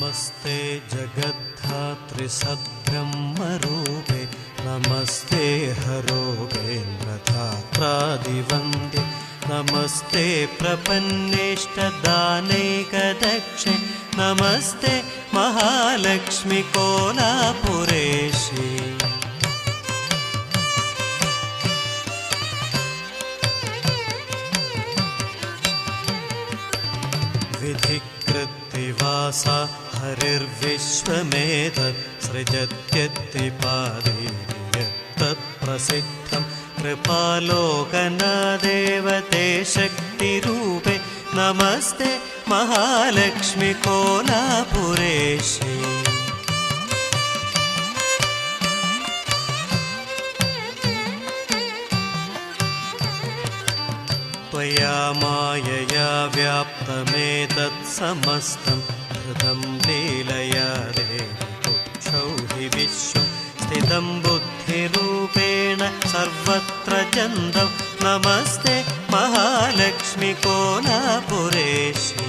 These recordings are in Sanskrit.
नमस्ते जगद्धात्रिसद्ब्रह्मरूपे नमस्ते हरोगेन्द्रधात्रादिवन्द्ये नमस्ते प्रपन्नेष्टदानैकदक्षे नमस्ते महालक्ष्मि कोलापुरेशि विधिकृत्तिवासा हरिर्विश्वमेतत् सृजत्यत्तिपादे यत्तत्प्रसिद्धं कृपालोकनादेवते शक्तिरूपे नमस्ते महालक्ष्मि कोलापुरेशि। त्वया मायया व्याप्तमेतत् समस्तं लीलया स्थितं बुद्धिरूपेण सर्वत्र चन्दौ। नमस्ते महालक्ष्मि कोलापुरेशि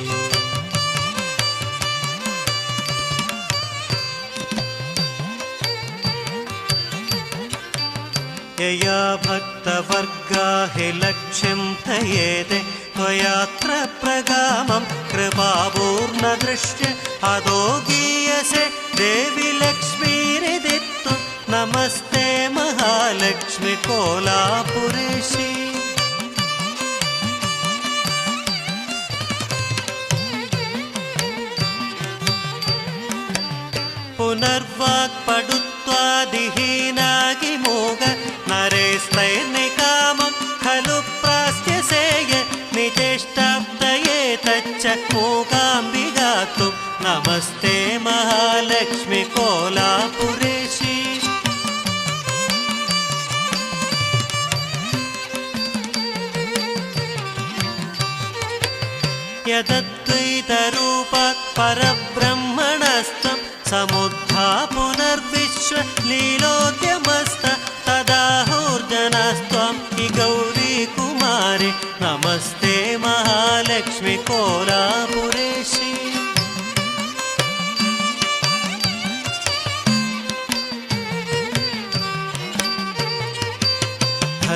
यया भक्तवर्गा हि लक्ष्यं थयेते। त्वयात्र प्रगामं कृपापूर्णदृश्य अदो गीयसे देवि लक्ष्मीरिदित्तु नमस्ते महालक्ष्मि कोलापुरेशि पुनर्वाक्पडुत्वादिहीनागिमोग नरेस्तैर्निकामं खलु प्रास्त्यसेय मूकाम्बिगातु नमस्ते महालक्ष्मि कोलापुरेशि यदद्वैतरूपात् परब्रह्मणस्त्वं समुद्धा पुनर्विश्व लीलोद्यमस्त तदाहुर्जनस्त्वं हि गौरीकुमारि नमस्ते महालक्ष्मि कोलापुरेशि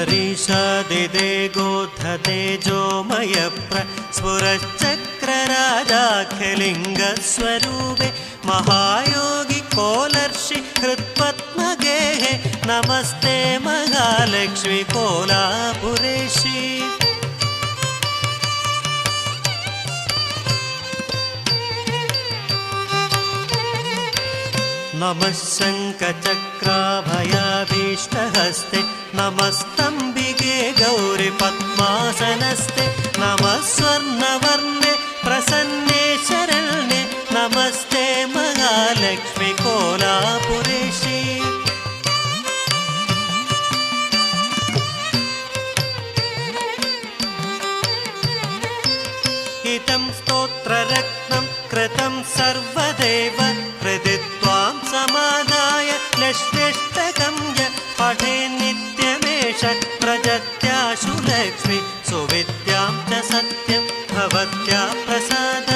हरीशादिदे गोधतेजोमयप्र स्फुरश्चक्रराजाख्यलिङ्गस्वरूपे महायोगि कोलर्षि हृत्पद्मगेः नमस्ते महालक्ष्मि कोलापुरेशि नमः शङ्खचक्राभयाभीष्टहस्ते नमस्तम्बिके गौरि पद्मासनस्ते नमः स्वर्णवर्णे प्रसन्ने शरण्ये नमस्ते महालक्ष्मि कोलापुरेशि। हितं स्तोत्ररत्नं कृतं सर्वदेव लक्ष्म्यष्टकं य पठे नित्यमेष प्रजत्याशु लक्ष्मि सुविद्यां च सत्यं भवत्या प्रसाद।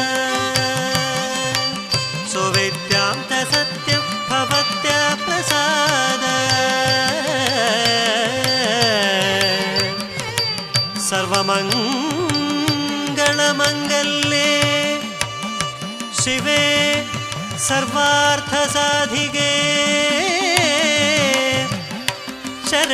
सुविद्यां च सत्यं भवत्या प्रसाद। सर्वमङ्गलमङ्गल्ये शिवे सर्वार्थसाधिके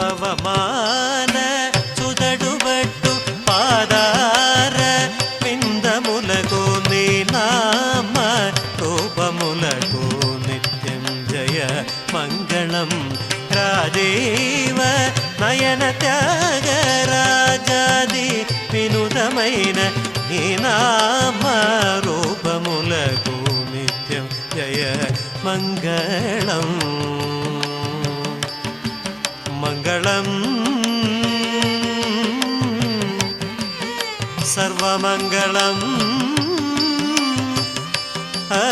పవమాన చుదడుబట్టు పాదార విందములకు నీ నామ రూపములకు నిత్యం జయ మంగళం రాజీవ నయన త్యాగరాజాది వినుదమైన నీ నామ రూపములకు నిత్యం జయ మంగళం மங்களம் சர்வமங்களம் ஆ.